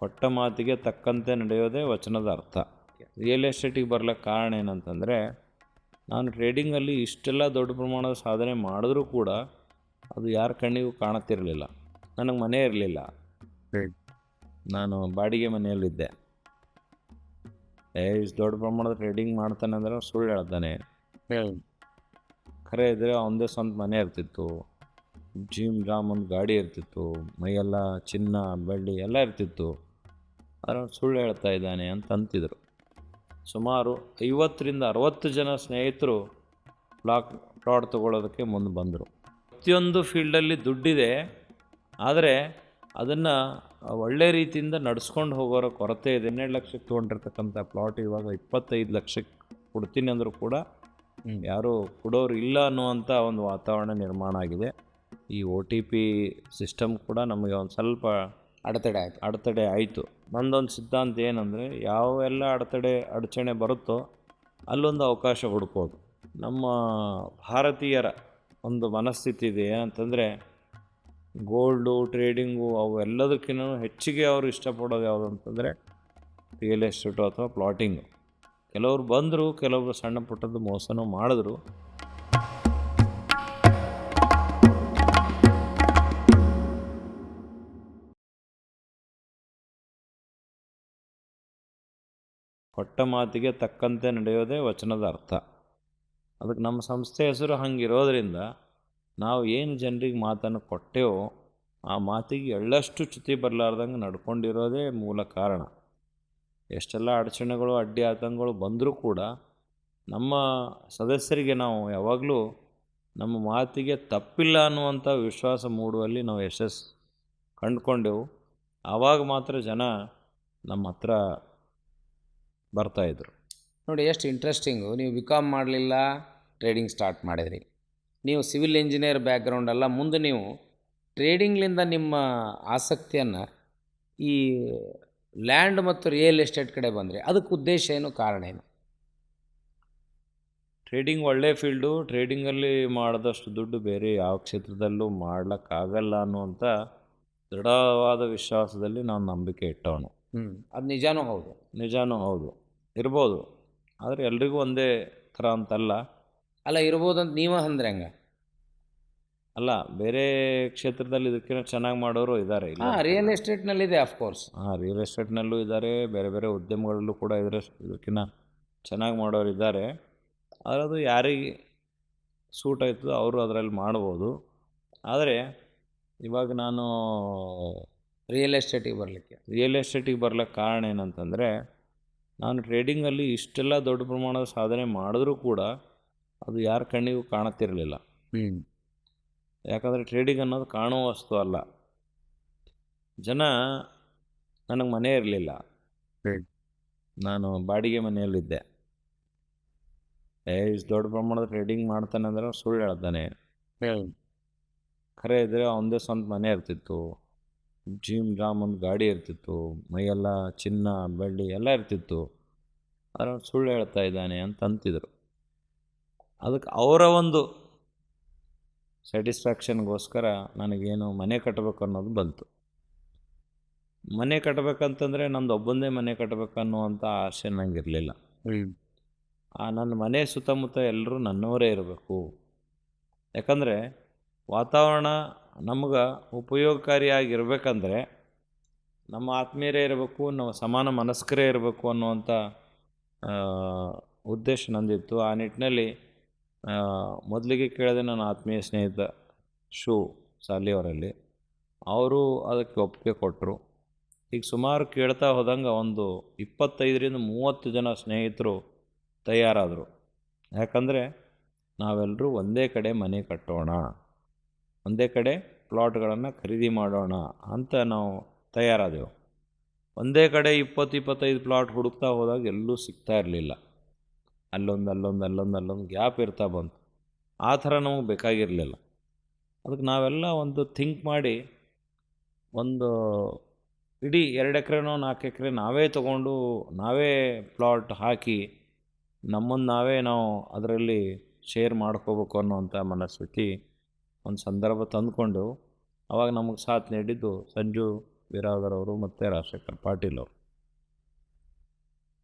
ಕೊಟ್ಟ ಮಾತಿಗೆ ತಕ್ಕಂತೆ ನಡೆಯೋದೇ ವಚನದ ಅರ್ಥ. ರಿಯಲ್ ಎಸ್ಟೇಟಿಗೆ ಬರಲಿಕ್ಕೆ ಕಾರಣ ಏನಂತಂದರೆ ನಾನು ಟ್ರೇಡಿಂಗಲ್ಲಿ ಇಷ್ಟೆಲ್ಲ ದೊಡ್ಡ ಪ್ರಮಾಣದ ಸಾಧನೆ ಮಾಡಿದ್ರೂ ಕೂಡ ಅದು ಯಾರ ಕಣ್ಣಿಗೂ ಕಾಣುತ್ತಿರಲಿಲ್ಲ. ನನಗೆ ಮನೆ ಇರಲಿಲ್ಲ. ನಾನು ಬಾಡಿಗೆ ಮನೆಯಲ್ಲಿದ್ದೆ. ಏ ಇಷ್ಟು ದೊಡ್ಡ ಪ್ರಮಾಣದ ಟ್ರೇಡಿಂಗ್ ಮಾಡ್ತಾನೆ ಅಂದರೆ ಸುಳ್ಳು ಹೇಳ್ತಾನೆ. ಖರೆ ಇದ್ದರೆ ಅವನದೇ ಸ್ವಂತ ಮನೆ ಇರ್ತಿತ್ತು. ಜಿಮ್ ಜಾಮ್ ಒಂದು ಗಾಡಿ ಇರ್ತಿತ್ತು. ಮೈಯೆಲ್ಲ ಚಿನ್ನ ಬೆಳ್ಳಿ ಎಲ್ಲ ಇರ್ತಿತ್ತು. ಅವ್ನು ಸುಳ್ಳು ಹೇಳ್ತಾ ಇದ್ದಾನೆ ಅಂತ ಅಂತಿದ್ರು. ಸುಮಾರು ಐವತ್ತರಿಂದ ಅರವತ್ತು ಜನ ಸ್ನೇಹಿತರು ಪ್ಲಾಟ್ ಪ್ಲಾಟ್ ತೊಗೊಳೋದಕ್ಕೆ ಮುಂದೆ ಬಂದರು. ಪ್ರತಿಯೊಂದು ಫೀಲ್ಡಲ್ಲಿ ದುಡ್ಡಿದೆ ಆದರೆ ಅದನ್ನು ಒಳ್ಳೆ ರೀತಿಯಿಂದ ನಡೆಸ್ಕೊಂಡು ಹೋಗೋರ ಕೊರತೆ ಇದೆ. ಹನ್ನೆರಡು ಲಕ್ಷಕ್ಕೆ ತೊಗೊಂಡಿರ್ತಕ್ಕಂಥ ಪ್ಲಾಟ್ ಇವಾಗ ಇಪ್ಪತ್ತೈದು ಲಕ್ಷಕ್ಕೆ ಕೊಡ್ತೀನಿ ಅಂದರೂ ಕೂಡ ಯಾರೂ ಕೊಡೋರು ಇಲ್ಲ ಅನ್ನುವಂಥ ಒಂದು ವಾತಾವರಣ ನಿರ್ಮಾಣ ಆಗಿದೆ. ಈ ಒ ಟಿ ಪಿ ಸಿಸ್ಟಮ್ ಕೂಡ ನಮಗೆ ಒಂದು ಸ್ವಲ್ಪ ಅಡೆತಡೆ ಆಯ್ತು. ಅಡೆತಡೆ ಆಯಿತು. ನಂದೊಂದು ಸಿದ್ಧಾಂತ ಏನಂದರೆ ಯಾವೆಲ್ಲ ಅಡೆತಡೆ, ಅಡಚಣೆ ಬರುತ್ತೋ ಅಲ್ಲೊಂದು ಅವಕಾಶ ಹುಡುಕೋದು ನಮ್ಮ ಭಾರತೀಯರ ಒಂದು ಮನಸ್ಥಿತಿ ಇದೆ ಏನಂತಂದರೆ, ಗೋಲ್ಡು, ಟ್ರೇಡಿಂಗು ಅವು ಎಲ್ಲದಕ್ಕಿಂತ ಹೆಚ್ಚಿಗೆ ಅವರು ಇಷ್ಟಪಡೋದು ಯಾವುದು ಅಂತಂದರೆ, ರಿಯಲ್ ಎಸ್ಟೇಟು ಅಥವಾ ಪ್ಲಾಟಿಂಗು. ಕೆಲವರು ಬಂದರು, ಕೆಲವರು ಸಣ್ಣ ಪುಟ್ಟದ್ದು ಮೋಸನೂ ಮಾಡಿದ್ರು. ಕೊಟ್ಟ ಮಾತಿಗೆ ತಕ್ಕಂತೆ ನಡೆಯೋದೇ ವಚನದ ಅರ್ಥ. ಅದಕ್ಕೆ ನಮ್ಮ ಸಂಸ್ಥೆ ಹೆಸರು ಹಂಗಿರೋದ್ರಿಂದ ನಾವು ಏನು ಜನರಿಗೆ ಮಾತನ್ನು ಕೊಟ್ಟೆವೋ ಆ ಮಾತಿಗೆ ಎಳ್ಳಷ್ಟು ಚ್ಯುತಿ ಬರಲಾರ್ದಂಗೆ ನಡ್ಕೊಂಡಿರೋದೇ ಮೂಲ ಕಾರಣ. ಎಷ್ಟೆಲ್ಲ ಅಡಚಣೆಗಳು, ಅಡ್ಡಿ ಆತಂಕಗಳು ಬಂದರೂ ಕೂಡ ನಮ್ಮ ಸದಸ್ಯರಿಗೆ ನಾವು ಯಾವಾಗಲೂ ನಮ್ಮ ಮಾತಿಗೆ ತಪ್ಪಿಲ್ಲ ಅನ್ನುವಂಥ ವಿಶ್ವಾಸ ಮೂಡುವಲ್ಲಿ ನಾವು ಯಶಸ್ಸು ಕಂಡುಕೊಂಡೆವು. ಆವಾಗ ಮಾತ್ರ ಜನ ನಮ್ಮ ಹತ್ರ ಬರ್ತಾಯಿದ್ರು ನೋಡಿ ಎಷ್ಟು ಇಂಟ್ರೆಸ್ಟಿಂಗು ನೀವು ಬಿ ಕಾಮ್ ಮಾಡಲಿಲ್ಲ ಟ್ರೇಡಿಂಗ್ ಸ್ಟಾರ್ಟ್ ಮಾಡಿದ್ರಿ. ನೀವು ಸಿವಿಲ್ ಇಂಜಿನಿಯರ್ ಬ್ಯಾಕ್ಗ್ರೌಂಡ್ ಅಲ್ಲ ಮುಂದೆ ನೀವು ಟ್ರೇಡಿಂಗ್ಲಿಂದ ನಿಮ್ಮ ಆಸಕ್ತಿಯನ್ನು ಈ ಲ್ಯಾಂಡ್ ಮತ್ತು ರಿಯಲ್ ಎಸ್ಟೇಟ್ ಕಡೆ ಬಂದರೆ. ಅದಕ್ಕೆ ಉದ್ದೇಶ ಏನು ಕಾರಣ ಏನು? ಟ್ರೇಡಿಂಗ್ ಒಳ್ಳೆ ಫೀಲ್ಡು ಟ್ರೇಡಿಂಗಲ್ಲಿ ಮಾಡಿದಷ್ಟು ದುಡ್ಡು ಬೇರೆ ಯಾವ ಕ್ಷೇತ್ರದಲ್ಲೂ ಮಾಡ್ಲಿಕ್ಕಾಗಲ್ಲ ಅನ್ನುವಂಥ ದೃಢವಾದ ವಿಶ್ವಾಸದಲ್ಲಿ ನಾನು ನಂಬಿಕೆ ಇಟ್ಟವನು. ಹ್ಞೂ ಅದು ನಿಜಾನೂ ಹೌದು. ನಿಜಾನೂ ಹೌದು. ಇರ್ಬೋದು. ಆದರೆ ಎಲ್ರಿಗೂ ಒಂದೇ ಥರ ಅಂತಲ್ಲ. ಅಲ್ಲ ಇರ್ಬೋದು ಅಂತ ನೀವು ಅಂದ್ರೆ ಹೆಂಗೆ? ಅಲ್ಲ ಬೇರೆ ಕ್ಷೇತ್ರದಲ್ಲಿ ಇದಕ್ಕಿಂತ ಚೆನ್ನಾಗಿ ಮಾಡೋರು ಇದ್ದಾರೆ ಇಲ್ಲ. ಹಾಂ ರಿಯಲ್ ಎಸ್ಟೇಟ್ನಲ್ಲಿದೆ ಅಫ್ಕೋರ್ಸ್ ಹಾಂ ರಿಯಲ್ ಎಸ್ಟೇಟ್ನಲ್ಲೂ ಇದ್ದಾರೆ ಬೇರೆ ಬೇರೆ ಉದ್ಯಮಗಳಲ್ಲೂ ಕೂಡ ಇದ್ರೆ ಇದಕ್ಕಿಂತ ಚೆನ್ನಾಗಿ ಮಾಡೋರು ಇದ್ದಾರೆ ಆದರೆ ಅದು ಯಾರಿಗೆ ಸೂಟ್ ಆಯ್ತದೋ ಅವರು ಅದರಲ್ಲಿ ಮಾಡ್ಬೋದು. ಆದರೆ ಇವಾಗ ನಾನು ರಿಯಲ್ ಎಸ್ಟೇಟಿಗೆ ಬರಲಿಕ್ಕೆ. ರಿಯಲ್ ಎಸ್ಟೇಟಿಗೆ ಬರ್ಲಿಕ್ಕೆ ಕಾರಣ ಏನಂತಂದರೆ ನಾನು ಟ್ರೇಡಿಂಗಲ್ಲಿ ಇಷ್ಟೆಲ್ಲ ದೊಡ್ಡ ಪ್ರಮಾಣದ ಸಾಧನೆ ಮಾಡಿದ್ರೂ ಕೂಡ ಅದು ಯಾರ ಕಣ್ಣಿಗೂ ಕಾಣುತ್ತಿರಲಿಲ್ಲ. ಯಾಕಂದರೆ ಟ್ರೇಡಿಂಗ್ ಅನ್ನೋದು ಕಾಣುವ ವಸ್ತು ಅಲ್ಲ. ಜನ ನನಗೆ ಮನೆ ಇರಲಿಲ್ಲ. ನಾನು ಬಾಡಿಗೆ ಮನೆಯಲ್ಲಿದ್ದೆ. ಏ ಇಷ್ಟು ದೊಡ್ಡ ಪ್ರಮಾಣದ ಟ್ರೇಡಿಂಗ್ ಮಾಡ್ತಾನೆ ಅಂದ್ರೆ ಸುಳ್ಳು ಹೇಳ್ತಾನೆ. ಖರೆ ಇದ್ದರೆ ಅವನದೇ ಸ್ವಂತ ಮನೆ ಇರ್ತಿತ್ತು. ಜಿಮ್ ಜಾಮ್ ಒಂದು ಗಾಡಿ ಇರ್ತಿತ್ತು ಮೈಯೆಲ್ಲ ಚಿನ್ನ ಬೆಳ್ಳಿ ಎಲ್ಲ ಇರ್ತಿತ್ತು. ಆದರೆ ಅವ್ನು ಸುಳ್ಳು ಹೇಳ್ತಾ ಇದ್ದಾನೆ ಅಂತ ಅಂತಿದ್ರು. ಅದಕ್ಕೆ ಅವರ ಒಂದು ಸ್ಯಾಟಿಸ್ಫ್ಯಾಕ್ಷನ್ಗೋಸ್ಕರ ನನಗೇನು ಮನೆ ಕಟ್ಟಬೇಕು ಅನ್ನೋದು ಬಂತು. ಮನೆ ಕಟ್ಟಬೇಕಂತಂದರೆ ನಂದು ಒಬ್ಬಂದೇ ಮನೆ ಕಟ್ಟಬೇಕನ್ನುವಂಥ ಆಸೆ ನನಗಿರಲಿಲ್ಲ ಆ ನನ್ನ ಮನೆ ಸುತ್ತಮುತ್ತ ಎಲ್ಲರೂ ನನ್ನವರೇ ಇರಬೇಕು. ಯಾಕಂದರೆ ವಾತಾವರಣ ನಮ್ಗೆ ಉಪಯೋಗಕಾರಿಯಾಗಿರ್ಬೇಕಂದ್ರೆ ನಮ್ಮ ಆತ್ಮೀಯರೇ ಇರಬೇಕು ನಾವು ಸಮಾನ ಮನಸ್ಕರೇ ಇರಬೇಕು ಅನ್ನುವಂಥ ಉದ್ದೇಶ ನಂದಿತ್ತು. ಆ ನಿಟ್ಟಿನಲ್ಲಿ ಮೊದಲಿಗೆ ಕೇಳಿದೆ ನನ್ನ ಆತ್ಮೀಯ ಸ್ನೇಹಿತ ಶೂ ಸಾಲಿಯವರಲ್ಲಿ ಅವರು ಅದಕ್ಕೆ ಒಪ್ಪಿಗೆ ಕೊಟ್ಟರು ಈಗ ಸುಮಾರು ಕೇಳ್ತಾ ಹೋದಂಗೆ ಒಂದು ಇಪ್ಪತ್ತೈದರಿಂದ ಮೂವತ್ತು ಜನ ಸ್ನೇಹಿತರು ತಯಾರಾದರು. ಯಾಕಂದರೆ ನಾವೆಲ್ಲರೂ ಒಂದೇ ಕಡೆ ಮನೆ ಕಟ್ಟೋಣ. ಒಂದೇ ಕಡೆ ಪ್ಲಾಟ್ಗಳನ್ನು ಖರೀದಿ ಮಾಡೋಣ ಅಂತ ನಾವು ತಯಾರಾದೆವು. ಒಂದೇ ಕಡೆ ಇಪ್ಪತ್ತು ಇಪ್ಪತ್ತೈದು ಪ್ಲಾಟ್ ಹುಡುಕ್ತಾ ಹೋದಾಗ ಎಲ್ಲೂ ಸಿಗ್ತಾ ಇರಲಿಲ್ಲ. ಅಲ್ಲೊಂದು ಅಲ್ಲೊಂದು ಅಲ್ಲೊಂದು ಅಲ್ಲೊಂದು ಗ್ಯಾಪ್ ಇರ್ತಾ ಬಂತು. ಆ ಥರ ನಮಗೆ ಬೇಕಾಗಿರಲಿಲ್ಲ. ಅದಕ್ಕೆ ನಾವೆಲ್ಲ ಒಂದು ಥಿಂಕ್ ಮಾಡಿ ಒಂದು ಇಡೀ ಎರಡು ಎಕರೆನೋ ನಾಲ್ಕು ಎಕರೆ ನಾವೇ ತೊಗೊಂಡು ನಾವೇ ಪ್ಲಾಟ್ ಹಾಕಿ ನಮ್ಮನ್ನು ನಾವೇ ನಾವು ಅದರಲ್ಲಿ ಶೇರ್ ಮಾಡ್ಕೋಬೇಕು ಅನ್ನೋವಂಥ ಮನಸ್ಥಿತಿ ಒಂದು ಸಂದರ್ಭ ತಂದುಕೊಂಡು ಅವಾಗ ನಮಗೆ ಸಾಥ್ ನೀಡಿದ್ದು ಸಂಜು ಬಿರಾದರ್ ಅವರು ಮತ್ತು ರಾಜಶೇಖರ್ ಪಾಟೀಲ್ ಅವರು.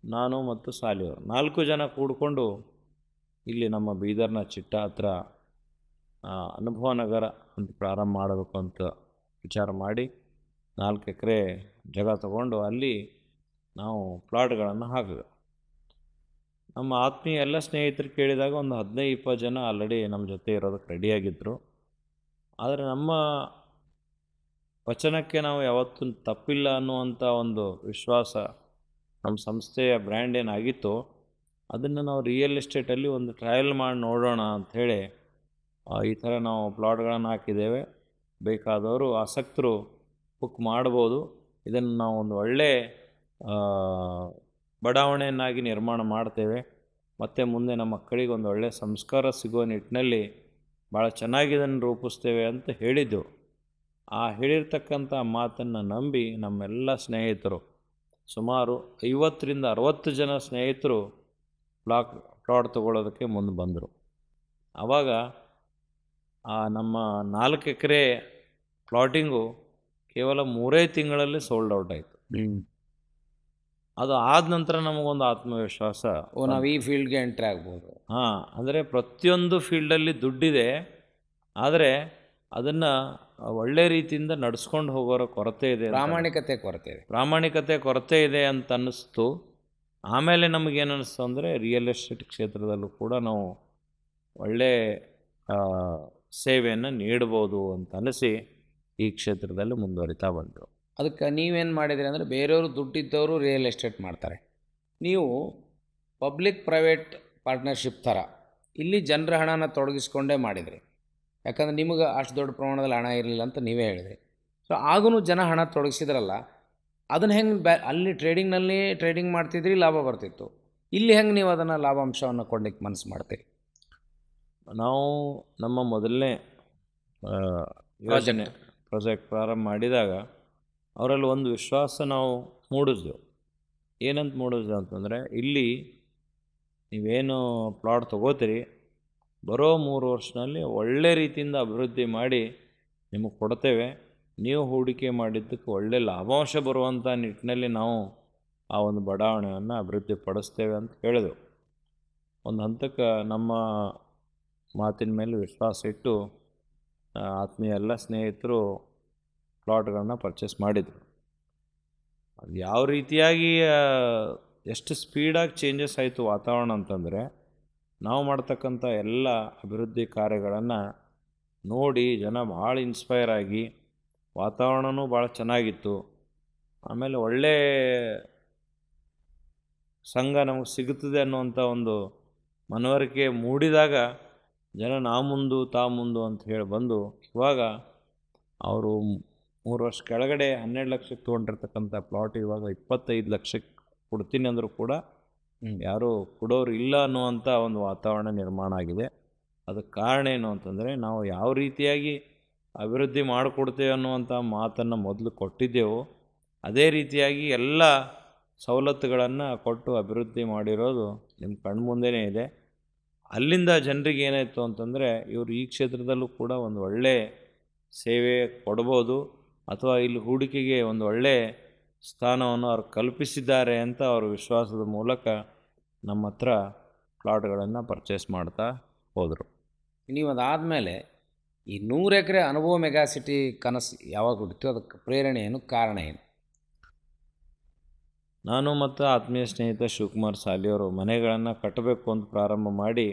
ನಾನು ಮತ್ತು ಸಾಲಿಯವರು ನಾಲ್ಕು ಜನ ಕೂಡಿಕೊಂಡು ಇಲ್ಲಿ ನಮ್ಮ ಬೀದರ್ನ ಚಿಟ್ಟ ಹತ್ರ ಅನುಭವ ನಗರ ಅಂತ ಪ್ರಾರಂಭ ಮಾಡಬೇಕು ಅಂತ ವಿಚಾರ ಮಾಡಿ ನಾಲ್ಕು ಎಕರೆ ಜಾಗ ತಗೊಂಡು ಅಲ್ಲಿ ನಾವು ಪ್ಲಾಟ್ಗಳನ್ನು ಹಾಕಿದೆವು. ನಮ್ಮ ಆತ್ಮೀಯ ಎಲ್ಲ ಸ್ನೇಹಿತರು ಕೇಳಿದಾಗ ಒಂದು ಹದಿನೈದು, ಇಪ್ಪತ್ತು ಜನ ಆಲ್ರೆಡಿ ನಮ್ಮ ಜೊತೆ ಇರೋದಕ್ಕೆ ರೆಡಿಯಾಗಿದ್ದರು ಆದರೆ ನಮ್ಮ ವಚನಕ್ಕೆ ನಾವು ಯಾವತ್ತೂ ತಪ್ಪಿಲ್ಲ ಅನ್ನುವಂಥ ಒಂದು ವಿಶ್ವಾಸ ನಮ್ಮ ಸಂಸ್ಥೆಯ ಬ್ರ್ಯಾಂಡ್ ಏನಾಗಿತ್ತು ಅದನ್ನು ನಾವು ರಿಯಲ್ ಎಸ್ಟೇಟಲ್ಲಿ ಒಂದು ಟ್ರಯಲ್ ಮಾಡಿ ನೋಡೋಣ ಅಂಥೇಳಿ ಈ ಥರ ನಾವು ಪ್ಲಾಟ್ಗಳನ್ನು ಹಾಕಿದ್ದೇವೆ. ಬೇಕಾದವರು ಆಸಕ್ತರು ಬುಕ್ ಮಾಡ್ಬೋದು. ಇದನ್ನು ನಾವು ಒಂದು ಒಳ್ಳೆ ಬಡಾವಣೆಯನ್ನಾಗಿ ನಿರ್ಮಾಣ ಮಾಡ್ತೇವೆ. ಮತ್ತು ಮುಂದೆ ನಮ್ಮ ಮಕ್ಕಳಿಗೆ ಒಂದು ಒಳ್ಳೆಯ ಸಂಸ್ಕಾರ ಸಿಗೋ ನಿಟ್ಟಿನಲ್ಲಿ ಭಾಳ ಚೆನ್ನಾಗಿ ಇದನ್ನು ರೂಪಿಸ್ತೇವೆ ಅಂತ ಹೇಳಿದ್ದು. ಆ ಹೇಳಿರ್ತಕ್ಕಂಥ ಮಾತನ್ನು ನಂಬಿ ನಮ್ಮೆಲ್ಲ ಸ್ನೇಹಿತರು ಸುಮಾರು ಐವತ್ತರಿಂದ ಅರವತ್ತು ಜನ ಸ್ನೇಹಿತರು ಪ್ಲಾಟ್ ಪ್ಲಾಟ್ ತೊಗೊಳ್ಳೋದಕ್ಕೆ ಮುಂದೆ ಬಂದರು. ಆವಾಗ ಆ ನಮ್ಮ ನಾಲ್ಕು ಎಕರೆ ಪ್ಲಾಟಿಂಗು ಕೇವಲ ಮೂರೇ ತಿಂಗಳಲ್ಲಿ ಸೋಲ್ಡ್ ಔಟ್ ಆಯಿತು. ಅದು ಆದ ನಂತರ ನಮಗೊಂದು ಆತ್ಮವಿಶ್ವಾಸ ಓ ನಾವು ಈ ಫೀಲ್ಡ್ಗೆ ಎಂಟ್ರಿ ಆಗ್ಬೋದು. ಹಾಂ ಅಂದರೆ ಪ್ರತಿಯೊಂದು ಫೀಲ್ಡಲ್ಲಿ ದುಡ್ಡಿದೆ ಆದರೆ ಅದನ್ನು ಒಳ್ಳೆ ರೀತಿಯಿಂದ ನಡೆಸ್ಕೊಂಡು ಹೋಗೋರ ಕೊರತೆ ಇದೆ ಪ್ರಾಮಾಣಿಕತೆ ಕೊರತೆ ಇದೆ. ಪ್ರಾಮಾಣಿಕತೆ ಕೊರತೆ ಇದೆ ಅಂತ ಅನ್ನಿಸ್ತು. ಆಮೇಲೆ ನಮಗೇನು ಅನ್ನಿಸ್ತು ಅಂದರೆ ರಿಯಲ್ ಎಸ್ಟೇಟ್ ಕ್ಷೇತ್ರದಲ್ಲೂ ಕೂಡ ನಾವು ಒಳ್ಳೆ ಸೇವೆಯನ್ನು ನೀಡ್ಬೋದು ಅಂತ ಅನಿಸಿ ಈ ಕ್ಷೇತ್ರದಲ್ಲಿ ಮುಂದುವರಿತಾ ಬಂದರು. ಅದಕ್ಕೆ ನೀವೇನು ಮಾಡಿದ್ರಿ ಅಂದರೆ ಬೇರೆಯವರು ದುಡ್ಡಿದ್ದವರು ರಿಯಲ್ ಎಸ್ಟೇಟ್ ಮಾಡ್ತಾರೆ. ನೀವು ಪಬ್ಲಿಕ್ ಪ್ರೈವೇಟ್ ಪಾರ್ಟ್ನರ್ಶಿಪ್ ಥರ. ಇಲ್ಲಿ ಜನರ ಹಣನ ತೊಡಗಿಸ್ಕೊಂಡೇ ಮಾಡಿದ್ರಿ. ಯಾಕಂದ್ರೆ ನಿಮಗೆ ಅಷ್ಟು ದೊಡ್ಡ ಪ್ರಮಾಣದಲ್ಲಿ ಹಣ ಇರಲಿಲ್ಲ ಅಂತ ನೀವೇ ಹೇಳಿದ್ರಿ. ಸೊ ಆಗೂ ಜನ ಹಣ ತೊಡಗಿಸಿದ್ರಲ್ಲ ಅದನ್ನು ಹೆಂಗೆ ಬ್ಯಾ ಅಲ್ಲಿ ಟ್ರೇಡಿಂಗ್ನಲ್ಲಿ ಟ್ರೇಡಿಂಗ್ ಮಾಡ್ತಿದ್ರಿ ಲಾಭ ಬರ್ತಿತ್ತು. ಇಲ್ಲಿ ಹೆಂಗೆ ನೀವು ಅದನ್ನು ಲಾಭಾಂಶವನ್ನು ಕೊಡಲಿಕ್ಕೆ ಮನಸ್ಸು ಮಾಡ್ತೀರಿ? ನಾವು ನಮ್ಮ ಮೊದಲನೇ ಯೋಜನೆ ಪ್ರಾಜೆಕ್ಟ್. ಪ್ರಾರಂಭ ಮಾಡಿದಾಗ ಅವರಲ್ಲಿ ಒಂದು ವಿಶ್ವಾಸ ನಾವು ಮೂಡಿಸ್ದೆವು ಏನಂತ ಮೂಡಿಸ್ದೆವು ಅಂತಂದರೆ ಇಲ್ಲಿ ನೀವೇನು ಪ್ಲಾಟ್ ತೊಗೋತೀರಿ, ಬರೋ ಮೂರು ವರ್ಷದಲ್ಲಿ ಒಳ್ಳೆ ರೀತಿಯಿಂದ ಅಭಿವೃದ್ಧಿ ಮಾಡಿ ನಿಮಗೆ ಕೊಡ್ತೇವೆ. ನೀವು ಹೂಡಿಕೆ ಮಾಡಿದ್ದಕ್ಕೆ ಒಳ್ಳೆ ಲಾಭಾಂಶ ಬರುವಂಥ ನಿಟ್ಟಿನಲ್ಲಿ ನಾವು ಆ ಒಂದು ಬಡಾವಣೆಯನ್ನು ಅಭಿವೃದ್ಧಿ ಪಡಿಸ್ತೇವೆ ಅಂತ ಹೇಳಿದೆವು ಒಂದು ಹಂತಕ್ಕೆ ನಮ್ಮ ಮಾತಿನ ಮೇಲೆ ವಿಶ್ವಾಸ ಇಟ್ಟು ಆತ್ಮೀಯ ಎಲ್ಲ ಸ್ನೇಹಿತರು ಪ್ಲಾಟ್ಗಳನ್ನ ಪರ್ಚೇಸ್ ಮಾಡಿದರು. ಅದು ಯಾವ ರೀತಿಯಾಗಿ ಎಷ್ಟು ಸ್ಪೀಡಾಗಿ ಚೇಂಜಸ್ ಆಯಿತು ವಾತಾವರಣ ಅಂತಂದರೆ, ನಾವು ಮಾಡ್ತಕ್ಕಂಥ ಎಲ್ಲ ಅಭಿವೃದ್ಧಿ ಕಾರ್ಯಗಳನ್ನು ನೋಡಿ ಜನ ಭಾಳ ಇನ್ಸ್ಪೈರ್ ಆಗಿ ವಾತಾವರಣವೂ ಭಾಳ ಚೆನ್ನಾಗಿತ್ತು. ಆಮೇಲೆ ಒಳ್ಳೆ ಸಂಘ ನಮಗೆ ಸಿಗುತ್ತದೆ ಅನ್ನುವಂಥ ಒಂದು ಮನವರಿಕೆ ಮೂಡಿದಾಗ ಜನ ನಾ ಮುಂದು, ತಾ ಮುಂದು ಅಂತ ಹೇಳಿ ಬಂದು ಇವಾಗ ಅವರು ಮೂರು ವರ್ಷ ಕೆಳಗಡೆ ಹನ್ನೆರಡು ಲಕ್ಷಕ್ಕೆ ತೊಗೊಂಡಿರ್ತಕ್ಕಂಥ ಪ್ಲಾಟ್ ಇವಾಗ ಇಪ್ಪತ್ತೈದು ಲಕ್ಷಕ್ಕೆ ಕೊಡ್ತೀನಿ ಅಂದರೂ ಕೂಡ ಯಾರೂ ಕೊಡೋರು ಇಲ್ಲ ಅನ್ನುವಂಥ ಒಂದು ವಾತಾವರಣ ನಿರ್ಮಾಣ ಆಗಿದೆ. ಅದಕ್ಕೆ ಕಾರಣ ಏನು ಅಂತಂದರೆ ನಾವು ಯಾವ ರೀತಿಯಾಗಿ ಅಭಿವೃದ್ಧಿ ಮಾಡಿಕೊಡ್ತೇವೆ ಅನ್ನುವಂಥ ಮಾತನ್ನು ಮೊದಲು ಕೊಟ್ಟಿದ್ದೆವು. ಅದೇ ರೀತಿಯಾಗಿ ಎಲ್ಲ ಸವಲತ್ತುಗಳನ್ನು ಕೊಟ್ಟು ಅಭಿವೃದ್ಧಿ ಮಾಡಿರೋದು ನಿಮ್ಮ ಕಣ್ಮುಂದೆನೇ ಇದೆ. ಅಲ್ಲಿಂದ ಜನರಿಗೆ ಏನಾಯಿತು ಅಂತಂದರೆ ಇವರು ಈ ಕ್ಷೇತ್ರದಲ್ಲೂ ಕೂಡ ಒಂದು ಒಳ್ಳೆಯ ಸೇವೆ ಕೊಡ್ಬೋದು ಅಥವಾ ಇಲ್ಲಿ ಹೂಡಿಕೆಗೆ ಒಂದು ಒಳ್ಳೆ ಸ್ಥಾನವನ್ನು ಅವ್ರು ಕಲ್ಪಿಸಿದ್ದಾರೆ ಅಂತ ಅವ್ರ ವಿಶ್ವಾಸದ ಮೂಲಕ ನಮ್ಮ ಹತ್ರ ಪ್ಲಾಟ್ಗಳನ್ನು ಪರ್ಚೇಸ್ ಮಾಡ್ತಾ ಹೋದರು. ಅದಾದಮೇಲೆ ಈ ನೂರು ಎಕರೆ ಅನುಭವ ಮೆಗಾ ಸಿಟಿ ಕನಸು ಯಾವಾಗ ಹುಟ್ಟಿತು ಅದಕ್ಕೆ ಪ್ರೇರಣೆ ಏನು ಕಾರಣ ಏನು? ನಾನು ಮತ್ತು ಆತ್ಮೀಯ ಸ್ನೇಹಿತ ಶಿವಕುಮಾರ್ ಸಾಲಿಯವರು ಮನೆಗಳನ್ನು ಕಟ್ಟಬೇಕು ಅಂತ ಪ್ರಾರಂಭ ಮಾಡಿ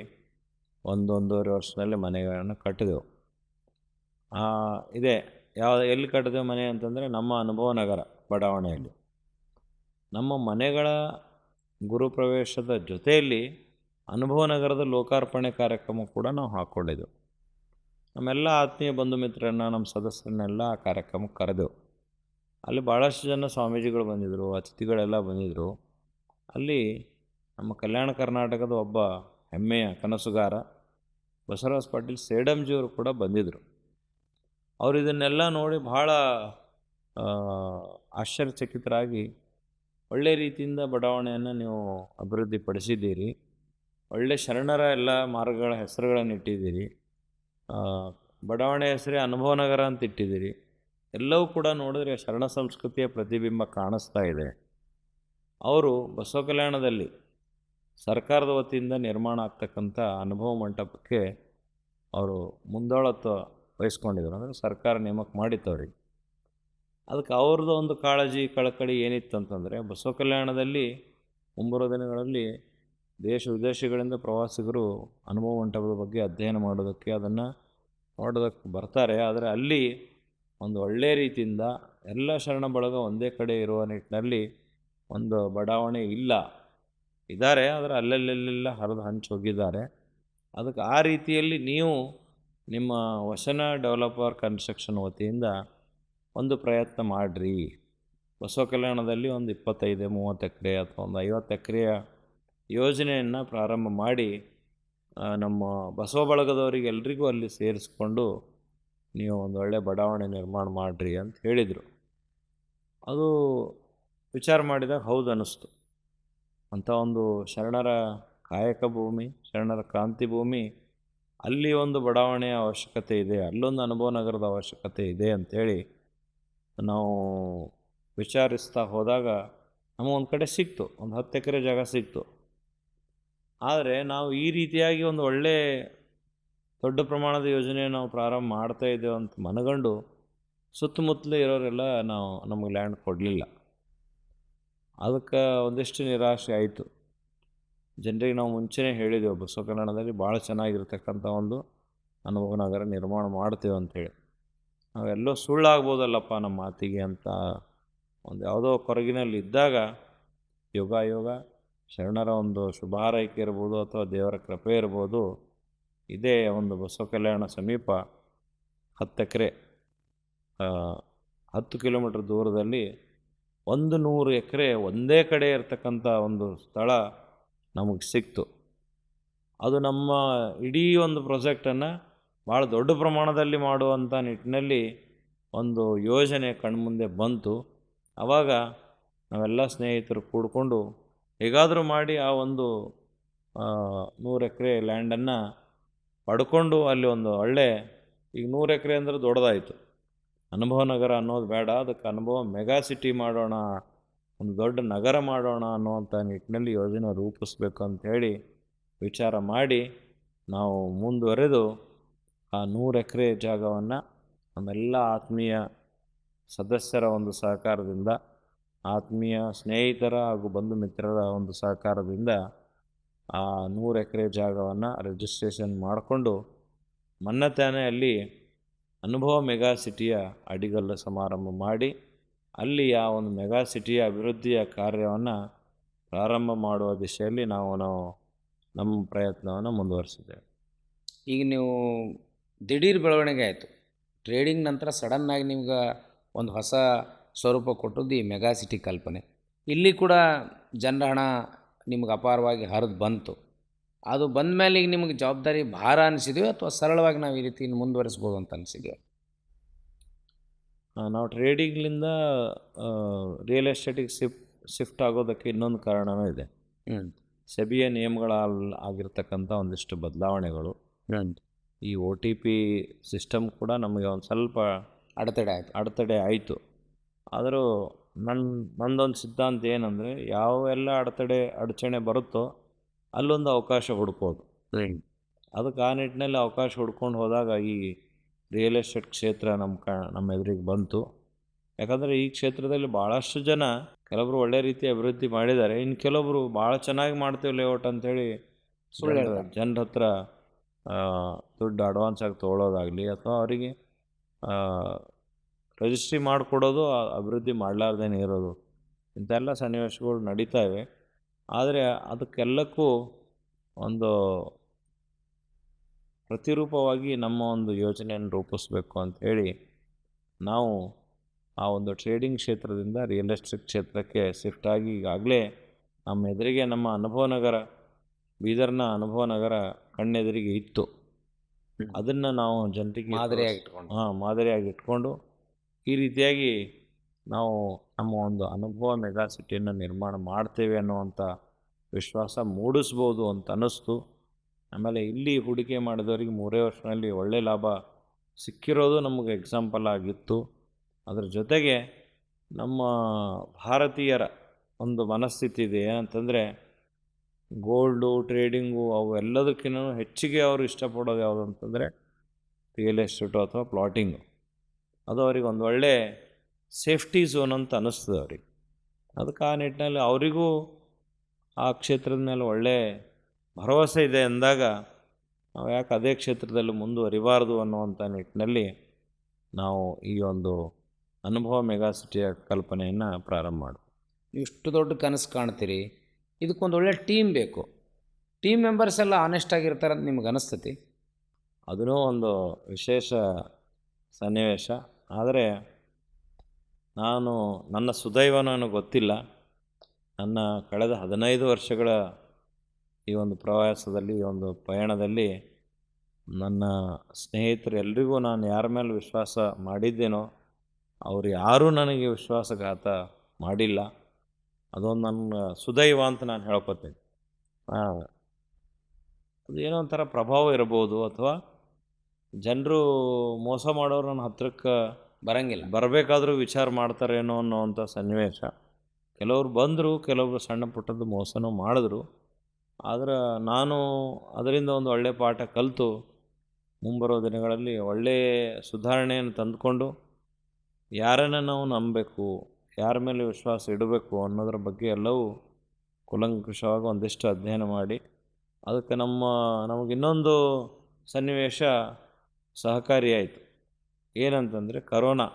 ಒಂದೊಂದೂವರೆ ವರ್ಷದಲ್ಲಿ ಮನೆಗಳನ್ನು ಕಟ್ಟಿದೆವು. ಇದೆ. ಯಾವ ಎಲ್ಲಿ ಕಟ್ಟಿದೆವು ಮನೆ ಅಂತಂದರೆ ನಮ್ಮ ಅನುಭವ ನಗರ. ಬಡಾವಣೆಯಲ್ಲಿ ನಮ್ಮ ಮನೆಗಳ ಗುರುಪ್ರವೇಶದ ಜೊತೆಯಲ್ಲಿ ಅನುಭವ ನಗರದ ಲೋಕಾರ್ಪಣೆ ಕಾರ್ಯಕ್ರಮ ಕೂಡ ನಾವು ಹಾಕ್ಕೊಂಡಿದ್ದೆವು. ನಮ್ಮೆಲ್ಲ ಆತ್ಮೀಯ ಬಂಧು ಮಿತ್ರರನ್ನ ನಮ್ಮ ಸದಸ್ಯರನ್ನೆಲ್ಲ ಆ ಕಾರ್ಯಕ್ರಮಕ್ಕೆ ಕರೆದೆವು. ಅಲ್ಲಿ ಭಾಳಷ್ಟು ಜನ ಸ್ವಾಮೀಜಿಗಳು ಬಂದಿದ್ದರು, ಅತಿಥಿಗಳೆಲ್ಲ ಬಂದಿದ್ದರು. ಅಲ್ಲಿ ನಮ್ಮ ಕಲ್ಯಾಣ ಕರ್ನಾಟಕದ ಒಬ್ಬ ಹೆಮ್ಮೆಯ ಕನಸುಗಾರ ಬಸವರಾಜ್ ಪಾಟೀಲ್ ಸೇಡಂಜಿಯವರು ಕೂಡ ಬಂದಿದ್ದರು. ಅವರು ಇದನ್ನೆಲ್ಲ ನೋಡಿ ಭಾಳ ಆಶ್ಚರ್ಯಚಕಿತರಾಗಿ ಒಳ್ಳೆ ರೀತಿಯಿಂದ ಬಡಾವಣೆಯನ್ನು ನೀವು ಅಭಿವೃದ್ಧಿಪಡಿಸಿದ್ದೀರಿ. ಒಳ್ಳೆ ಶರಣರ ಎಲ್ಲ ಮಾರ್ಗಗಳ ಹೆಸರುಗಳನ್ನು ಇಟ್ಟಿದ್ದೀರಿ. ಬಡಾವಣೆ ಹೆಸರೇ ಅನುಭವ ನಗರ ಅಂತ ಇಟ್ಟಿದ್ದೀರಿ. ಎಲ್ಲವೂ ಕೂಡ ನೋಡಿದ್ರೆ ಶರಣ ಸಂಸ್ಕೃತಿಯ ಪ್ರತಿಬಿಂಬ ಕಾಣಿಸ್ತಾ ಇದೆ. ಅವರು ಬಸವ ಕಲ್ಯಾಣದಲ್ಲಿ ಸರ್ಕಾರದ ವತಿಯಿಂದ ನಿರ್ಮಾಣ ಆಗ್ತಕ್ಕಂಥ ಅನುಭವ ಮಂಟಪಕ್ಕೆ ಅವರು ಮುಂದಾಳತ್ವ ವಹಿಸ್ಕೊಂಡಿದ್ರು ಅಂದರೆ ಸರ್ಕಾರ ನೇಮಕ ಮಾಡಿತ್ತು ಅವ್ರಿಗೆ. ಅದಕ್ಕೆ ಅವ್ರದ್ದು ಒಂದು ಕಾಳಜಿ, ಕಳಕಳಿ ಏನಿತ್ತು ಅಂತಂದರೆ ಬಸವ ಕಲ್ಯಾಣದಲ್ಲಿ ಮುಂಬರುವ ದಿನಗಳಲ್ಲಿ ದೇಶ ವಿದೇಶಗಳಿಂದ ಪ್ರವಾಸಿಗರು ಅನುಭವ ಮಂಟಪದ ಬಗ್ಗೆ ಅಧ್ಯಯನ ಮಾಡೋದಕ್ಕೆ ಅದನ್ನು ನೋಡೋದಕ್ಕೆ ಬರ್ತಾರೆ. ಆದರೆ ಅಲ್ಲಿ ಒಂದು ಒಳ್ಳೆಯ ರೀತಿಯಿಂದ ಎಲ್ಲ ಶರಣ ಬಳಗ ಒಂದೇ ಕಡೆ ಇರುವ ನಿಟ್ಟಿನಲ್ಲಿ ಒಂದು ಬಡಾವಣೆ ಇಲ್ಲ. ಇದ್ದಾರೆ, ಆದರೆ ಅಲ್ಲಲ್ಲೆಲ್ಲ ಹರಿದು ಹಂಚಿ ಹೋಗಿದ್ದಾರೆ. ಅದಕ್ಕೆ ಆ ರೀತಿಯಲ್ಲಿ ನೀವು ನಿಮ್ಮ ವಸನ ಡೆವಲಪರ್ ಕನ್ಸ್ಟ್ರಕ್ಷನ್ ವತಿಯಿಂದ ಒಂದು ಪ್ರಯತ್ನ ಮಾಡಿರಿ. ಬಸವ ಕಲ್ಯಾಣದಲ್ಲಿ ಒಂದು ಇಪ್ಪತ್ತೈದು, ಮೂವತ್ತು ಎಕರೆ ಅಥವಾ ಒಂದು ಐವತ್ತು ಎಕರೆಯ ಯೋಜನೆಯನ್ನು ಪ್ರಾರಂಭ ಮಾಡಿ ನಮ್ಮ ಬಸವ ಬಳಗದವರಿಗೆ ಎಲ್ರಿಗೂ ಅಲ್ಲಿ ಸೇರಿಸ್ಕೊಂಡು ನೀವು ಒಂದು ಒಳ್ಳೆಯ ಬಡಾವಣೆ ನಿರ್ಮಾಣ ಮಾಡಿರಿ ಅಂತ ಹೇಳಿದರು. ಅದು ವಿಚಾರ ಮಾಡಿದಾಗ ಹೌದು ಅನ್ನಿಸ್ತು. ಅಂಥ ಒಂದು ಶರಣರ ಕಾಯಕ ಭೂಮಿ, ಶರಣರ ಕ್ರಾಂತಿ ಭೂಮಿ, ಅಲ್ಲಿ ಒಂದು ಬಡಾವಣೆಯ ಅವಶ್ಯಕತೆ ಇದೆ, ಅಲ್ಲೊಂದು ಅನುಭವ ನಗರದ ಅವಶ್ಯಕತೆ ಇದೆ ಅಂಥೇಳಿ ನಾವು ವಿಚಾರಿಸ್ತಾ ಹೋದಾಗ ಒಂದು ಕಡೆ ಸಿಕ್ತು, ಒಂದು ಹತ್ತು ಎಕರೆ ಜಾಗ ಸಿಕ್ತು. ಆದರೆ ನಾವು ಈ ರೀತಿಯಾಗಿ ಒಂದು ಒಳ್ಳೆ ದೊಡ್ಡ ಪ್ರಮಾಣದ ಯೋಜನೆ ನಾವು ಪ್ರಾರಂಭ ಮಾಡ್ತಾ ಇದ್ದೇವೆ ಅಂತ ಮನಗಂಡು ಸುತ್ತಮುತ್ತಲೇ ಇರೋರೆಲ್ಲ ನಾವು ನಮಗೆ ಲ್ಯಾಂಡ್ ಕೊಡಲಿಲ್ಲ. ಅದಕ್ಕೆ ಒಂದಿಷ್ಟು ನಿರಾಶೆ ಆಯಿತು. ಜನರಿಗೆ ನಾವು ಮುಂಚೆನೇ ಹೇಳಿದ್ದೇವೆ ಬಸವ ಭಾಳ ಚೆನ್ನಾಗಿರ್ತಕ್ಕಂಥ ಒಂದು ಅನುಭವ ನಗರ ನಿರ್ಮಾಣ ಮಾಡ್ತೇವೆ ಅಂಥೇಳಿ ನಾವೆಲ್ಲೋ ಸುಳ್ಳಾಗ್ಬೋದಲ್ಲಪ್ಪ ನಮ್ಮ ಮಾತಿಗೆ ಅಂತ ಒಂದು ಯಾವುದೋ ಕೊರಗಿನಲ್ಲಿ ಇದ್ದಾಗ ಯೋಗ ಯೋಗ ಶರಣರ ಒಂದು ಶುಭ ಹಾರೈಕೆ ಇರ್ಬೋದು ಅಥವಾ ದೇವರ ಕೃಪೆ ಇರ್ಬೋದು, ಇದೇ ಒಂದು ಬಸವ ಕಲ್ಯಾಣ ಸಮೀಪ ಹತ್ತು ಎಕರೆ ಹತ್ತು ಕಿಲೋಮೀಟ್ರ್ ದೂರದಲ್ಲಿ ಒಂದು ನೂರು ಎಕರೆ ಒಂದೇ ಕಡೆ ಇರತಕ್ಕಂಥ ಒಂದು ಸ್ಥಳ ನಮಗೆ ಸಿಕ್ತು. ಅದು ನಮ್ಮ ಇಡೀ ಒಂದು ಪ್ರಾಜೆಕ್ಟನ್ನು ಭಾಳ ದೊಡ್ಡ ಪ್ರಮಾಣದಲ್ಲಿ ಮಾಡುವಂಥ ನಿಟ್ಟಿನಲ್ಲಿ ಒಂದು ಯೋಜನೆ ಕಣ್ಮುಂದೆ ಬಂತು. ಆವಾಗ ನಾವೆಲ್ಲ ಸ್ನೇಹಿತರು ಕೂಡಿಕೊಂಡು ಹೇಗಾದರೂ ಮಾಡಿ ಆ ಒಂದು ನೂರು ಎಕರೆ ಲ್ಯಾಂಡನ್ನು ಪಡ್ಕೊಂಡು ಅಲ್ಲಿ ಒಂದು ಒಳ್ಳೆ ಈಗ ನೂರು ಎಕರೆ ಅಂದರೆ ದೊಡ್ಡದಾಯಿತು. ಅನುಭವ ನಗರ ಅನ್ನೋದು ಬೇಡ, ಅದಕ್ಕೆ ಅನುಭವ ಮೆಗಾ ಸಿಟಿ ಮಾಡೋಣ, ಒಂದು ದೊಡ್ಡ ನಗರ ಮಾಡೋಣ ಅನ್ನುವಂಥ ನಿಟ್ಟಿನಲ್ಲಿ ಯೋಜನೆ ರೂಪಿಸ್ಬೇಕು ಅಂಥೇಳಿ ವಿಚಾರ ಮಾಡಿ ನಾವು ಮುಂದುವರೆದು ಆ ನೂರು ಎಕರೆ ಜಾಗವನ್ನು ನಮ್ಮೆಲ್ಲ ಆತ್ಮೀಯ ಸದಸ್ಯರ ಒಂದು ಸಹಕಾರದಿಂದ, ಆತ್ಮೀಯ ಸ್ನೇಹಿತರ ಹಾಗೂ ಬಂಧು ಮಿತ್ರರ ಒಂದು ಸಹಕಾರದಿಂದ ಆ ನೂರು ಎಕರೆ ಜಾಗವನ್ನು ರಿಜಿಸ್ಟ್ರೇಷನ್ ಮಾಡಿಕೊಂಡು ಮನ್ನತಾನೆಯಲ್ಲಿ ಅನುಭವ ಮೆಗಾ ಸಿಟಿಯ ಅಡಿಗಲ್ಲು ಸಮಾರಂಭ ಮಾಡಿ, ಅಲ್ಲಿ ಆ ಒಂದು ಮೆಗಾ ಸಿಟಿಯ ಅಭಿವೃದ್ಧಿಯ ಕಾರ್ಯವನ್ನು ಪ್ರಾರಂಭ ಮಾಡುವ ದಿಶೆಯಲ್ಲಿ ನಾವು ನಾವು ನಮ್ಮ ಪ್ರಯತ್ನವನ್ನು ಮುಂದುವರಿಸಿದ್ದೇವೆ. ಈಗ ನೀವು ದಿಢೀರ್ ಬೆಳವಣಿಗೆ ಆಯಿತು. ಟ್ರೇಡಿಂಗ್ ನಂತರ ಸಡನ್ನಾಗಿ ನಿಮ್ಗೆ ಒಂದು ಹೊಸ ಸ್ವರೂಪ ಕೊಟ್ಟದ್ದು ಈ ಮೆಗಾ ಸಿಟಿ ಕಲ್ಪನೆ. ಇಲ್ಲಿ ಕೂಡ ಜನರ ಹಣ ನಿಮ್ಗೆ ಅಪಾರವಾಗಿ ಹರಿದು ಬಂತು. ಅದು ಬಂದ ಮೇಲೆ ಈಗ ನಿಮಗೆ ಜವಾಬ್ದಾರಿ ಭಾರ ಅನಿಸಿದೆಯೋ ಅಥವಾ ಸರಳವಾಗಿ ನಾವು ಈ ರೀತಿ ಮುಂದುವರಿಸ್ಬೋದು ಅಂತ ಅನಿಸಿದೆಯೋ? ನಾವು ಟ್ರೇಡಿಂಗ್ಲಿಂದ ರಿಯಲ್ ಎಸ್ಟೇಟಿಗೆ ಶಿಫ್ಟ್ ಶಿಫ್ಟ್ ಆಗೋದಕ್ಕೆ ಇನ್ನೊಂದು ಕಾರಣವೂ ಇದೆ. ಸೆಬಿಯ ನಿಯಮಗಳ ಆಗಿರ್ತಕ್ಕಂಥ ಒಂದಿಷ್ಟು ಬದಲಾವಣೆಗಳು. ಈ ಒ ಟಿ ಪಿ ಸಿಸ್ಟಮ್ ಕೂಡ ನಮಗೆ ಒಂದು ಸ್ವಲ್ಪ ಅಡೆತಡೆ ಆಯಿತು. ಅಡೆತಡೆ ಆಯಿತು. ಆದರೂ ನನ್ನ ನಂದೊಂದು ಸಿದ್ಧಾಂತ ಏನಂದರೆ ಯಾವೆಲ್ಲ ಅಡೆತಡೆ ಅಡಚಣೆ ಬರುತ್ತೋ ಅಲ್ಲೊಂದು ಅವಕಾಶ ಹುಡ್ಕೋದು. ಅದಕ್ಕೆ ಆ ನಿಟ್ಟಿನಲ್ಲಿ ಅವಕಾಶ ಹುಡ್ಕೊಂಡು ಹೋದಾಗ ಈ ರಿಯಲ್ ಎಸ್ಟೇಟ್ ಕ್ಷೇತ್ರ ನಮ್ಮ ಕ ನಮ್ಮ ಎದುರಿಗೆ ಬಂತು. ಯಾಕಂದರೆ ಈ ಕ್ಷೇತ್ರದಲ್ಲಿ ಭಾಳಷ್ಟು ಜನ ಕೆಲವರು ಒಳ್ಳೆ ರೀತಿ ಅಭಿವೃದ್ಧಿ ಮಾಡಿದ್ದಾರೆ. ಇನ್ನು ಕೆಲವೊಬ್ಬರು ಭಾಳ ಚೆನ್ನಾಗಿ ಮಾಡ್ತೀವಿ ಲೇಔಟ್ ಅಂಥೇಳಿ ಸುಳ್ಳು ಜನರ ಹತ್ರ ದುಡ್ಡು ಅಡ್ವಾನ್ಸ್ ಆಗಿ ತೊಗೊಳೋದಾಗಲಿ ಅಥವಾ ಅವರಿಗೆ ರಿಜಿಸ್ಟ್ರಿ ಮಾಡಿಕೊಡೋದು ಅಭಿವೃದ್ಧಿ ಮಾಡಲಾರ್ದೇನೆ ಇರೋದು. ಇಂಥೆಲ್ಲ ಸನ್ನಿವೇಶಗಳು ನಡೀತಾ ಇವೆ. ಆದರೆ ಅದಕ್ಕೆಲ್ಲಕ್ಕೂ ಒಂದು ಪ್ರತಿರೂಪವಾಗಿ ನಮ್ಮ ಒಂದು ಯೋಜನೆಯನ್ನು ರೂಪಿಸ್ಬೇಕು ಅಂತ ಹೇಳಿ ನಾವು ಆ ಒಂದು ಟ್ರೇಡಿಂಗ್ ಕ್ಷೇತ್ರದಿಂದ ರಿಯಲ್ ಎಸ್ಟೇಟ್ ಕ್ಷೇತ್ರಕ್ಕೆ ಶಿಫ್ಟ್ ಆಗಿ ಈಗಾಗಲೇ ನಮ್ಮ ಎದುರಿಗೆ ನಮ್ಮ ಅನುಭವ ನಗರ ಬೀದರ್ನ ಅನುಭವ ನಗರ ಕಣ್ಣೆದುರಿಗೆ ಇತ್ತು. ಅದನ್ನು ನಾವು ಜನರಿಗೆ ಮಾದರಿಯಾಗಿ ಇಟ್ಕೊಂಡು. ಹಾಂ ಮಾದರಿಯಾಗಿ ಇಟ್ಕೊಂಡು ಈ ರೀತಿಯಾಗಿ ನಾವು ನಮ್ಮ ಒಂದು ಅನುಭವ ಮೆಗಾ ಸಿಟಿಯನ್ನು ನಿರ್ಮಾಣ ಮಾಡ್ತೇವೆ ಅನ್ನುವಂಥ ವಿಶ್ವಾಸ ಮೂಡಿಸ್ಬೋದು ಅಂತ ಅನ್ನಿಸ್ತು. ಆಮೇಲೆ ಇಲ್ಲಿ ಹೂಡಿಕೆ ಮಾಡಿದವರಿಗೆ ಮೂರೇ ವರ್ಷದಲ್ಲಿ ಒಳ್ಳೆ ಲಾಭ ಸಿಕ್ಕಿರೋದು ನಮಗೆ ಎಕ್ಸಾಂಪಲ್ ಆಗಿತ್ತು. ಅದರ ಜೊತೆಗೆ ನಮ್ಮ ಭಾರತೀಯರ ಒಂದು ಮನಸ್ಥಿತಿ ಇದೆ ಏನಂತಂದರೆ ಗೋಲ್ಡು, ಟ್ರೇಡಿಂಗು ಅವು ಎಲ್ಲದಕ್ಕಿಂತ ಹೆಚ್ಚಿಗೆ ಅವರು ಇಷ್ಟಪಡೋದು ಯಾವುದು ಅಂತಂದರೆ ರಿಯಲ್ ಎಸ್ಟೇಟು ಅಥವಾ ಪ್ಲಾಟಿಂಗು. ಅದು ಅವ್ರಿಗೆ ಒಂದು ಒಳ್ಳೆ ಸೇಫ್ಟಿ ಝೋನ್ ಅಂತ ಅನ್ನಿಸ್ತದೆ ಅವ್ರಿಗೆ. ಅದಕ್ಕೆ ಆ ನಿಟ್ಟಿನಲ್ಲಿ ಅವರಿಗೂ ಆ ಕ್ಷೇತ್ರದ ಮೇಲೆ ಒಳ್ಳೆ ಭರವಸೆ ಇದೆ ಅಂದಾಗ ನಾವು ಯಾಕೆ ಅದೇ ಕ್ಷೇತ್ರದಲ್ಲಿ ಮುಂದುವರಿಬಾರ್ದು ಅನ್ನುವಂಥ ನಿಟ್ಟಿನಲ್ಲಿ ನಾವು ಈ ಒಂದು ಅನುಭವ ಮೆಗಾಸಿಟಿಯ ಕಲ್ಪನೆಯನ್ನು ಪ್ರಾರಂಭ ನೀವು ಇಷ್ಟು ದೊಡ್ಡ ಕನಸು ಕಾಣ್ತೀರಿ. ಇದಕ್ಕೊಂದು ಒಳ್ಳೆ ಟೀಮ್ ಬೇಕು. ಟೀಮ್ ಮೆಂಬರ್ಸ್ ಎಲ್ಲ ಆನೆಸ್ಟ್ ಆಗಿರ್ತಾರೆ ಅಂತ ನಿಮ್ಗೆ ಅನಿಸ್ತತಿ? ಅದೂ ಒಂದು ವಿಶೇಷ ಸನ್ನಿವೇಶ. ಆದರೆ ನಾನು ನನ್ನ ಸುದೈವ ನನಗೆ ಗೊತ್ತಿಲ್ಲ. ನನ್ನ ಕಳೆದ ಹದಿನೈದು ವರ್ಷಗಳ ಈ ಒಂದು ಪ್ರವಾಸದಲ್ಲಿ, ಈ ಒಂದು ಪಯಣದಲ್ಲಿ ನನ್ನ ಸ್ನೇಹಿತರು ಎಲ್ರಿಗೂ ನಾನು ಯಾರ ಮೇಲೆ ವಿಶ್ವಾಸ ಮಾಡಿದ್ದೇನೋ, ಅವರು ಯಾರೂ ನನಗೆ ವಿಶ್ವಾಸಘಾತ ಮಾಡಿಲ್ಲ. ಅದೊಂದು ನನ್ನ ಸುದೈವ ಅಂತ ನಾನು ಹೇಳ್ಕೊತೇನೆ ಅದು ಅದೇನೋ ಒಂಥರ ಪ್ರಭಾವ ಇರ್ಬೋದು ಅಥವಾ ಜನರು ಮೋಸ ಮಾಡೋರು ನನ್ನ ಹತ್ರಕ್ಕೆ ಬರಂಗಿಲ್ಲ. ಬರಬೇಕಾದ್ರೂ ವಿಚಾರ ಮಾಡ್ತಾರೇನೋ ಅನ್ನೋವಂಥ ಸನ್ನಿವೇಶ. ಕೆಲವರು ಬಂದರು, ಕೆಲವರು ಸಣ್ಣ ಪುಟ್ಟದ್ದು ಮೋಸನೂ ಮಾಡಿದ್ರು. ಆದರೆ ನಾನು ಅದರಿಂದ ಒಂದು ಒಳ್ಳೆಯ ಪಾಠ ಕಲಿತು. ಮುಂಬರೋ ದಿನಗಳಲ್ಲಿ ಒಳ್ಳೆಯ ಸುಧಾರಣೆಯನ್ನು ತಂದುಕೊಂಡು ಯಾರನ್ನು ನಾವು ನಂಬಬೇಕು ಯಾರ ಮೇಲೆ ವಿಶ್ವಾಸ ಇಡಬೇಕು ಅನ್ನೋದ್ರ ಬಗ್ಗೆ ಎಲ್ಲವೂ ಕುಲಂಕುಷವಾಗಿ ಒಂದಿಷ್ಟು ಅಧ್ಯಯನ ಮಾಡಿ ಅದಕ್ಕೆ ನಮ್ಮ ನಮಗೆ ಇನ್ನೊಂದು ಸನ್ನಿವೇಶ ಸಹಕಾರಿಯಾಯಿತು. ಏನಂತಂದರೆ ಕರೋನಾ.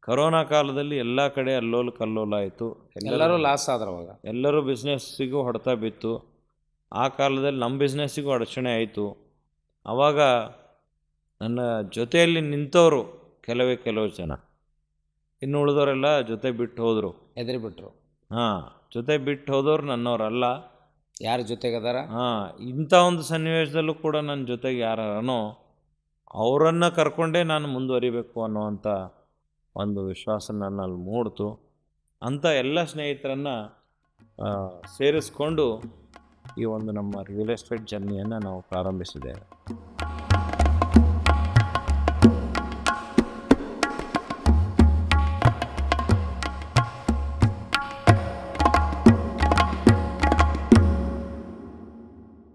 ಕರೋನಾ ಕಾಲದಲ್ಲಿ ಎಲ್ಲ ಕಡೆ ಅಲ್ಲೋಲ ಕಲ್ಲೋಲ ಆಯಿತು ಎಲ್ಲರೂ ಲಾಸ್ ಆದ್ರೆ ಅವಾಗ ಎಲ್ಲರೂ ಬಿಸ್ನೆಸ್ಸಿಗೂ ಹೊಡೆತ ಬಿತ್ತು. ಆ ಕಾಲದಲ್ಲಿ ನಮ್ಮ ಬಿಸ್ನೆಸ್ಸಿಗೂ ಅಡಚಣೆ ಆಯಿತು. ಆವಾಗ ನನ್ನ ಜೊತೆಯಲ್ಲಿ ನಿಂತವರು ಕೆಲವೇ ಕೆಲವು ಜನ. ಇನ್ನು ಉಳಿದವರೆಲ್ಲ ಜೊತೆ ಬಿಟ್ಟು ಹೋದರು. ಎದುರು ಬಿಟ್ಟರು ಹಾಂ ಜೊತೆ ಬಿಟ್ಟು ಹೋದವ್ರು ನನ್ನವರಲ್ಲ. ಯಾರ ಜೊತೆಗದಾರ ಹಾಂ ಇಂಥ ಒಂದು ಸನ್ನಿವೇಶದಲ್ಲೂ ಕೂಡ ನನ್ನ ಜೊತೆಗೆ ಯಾರನೋ ಅವರನ್ನು ಕರ್ಕೊಂಡೇ ನಾನು ಮುಂದುವರಿಬೇಕು ಅನ್ನೋವಂಥ ಒಂದು ವಿಶ್ವಾಸ ನನ್ನಲ್ಲಿ ಮೂಡ್ತು. ಅಂಥ ಎಲ್ಲ ಸ್ನೇಹಿತರನ್ನು ಸೇರಿಸ್ಕೊಂಡು ಈ ಒಂದು ನಮ್ಮ ರಿಯಲ್ ಎಸ್ಟೇಟ್ ಜರ್ನಿಯನ್ನು ನಾವು ಪ್ರಾರಂಭಿಸಿದ್ದೇವೆ.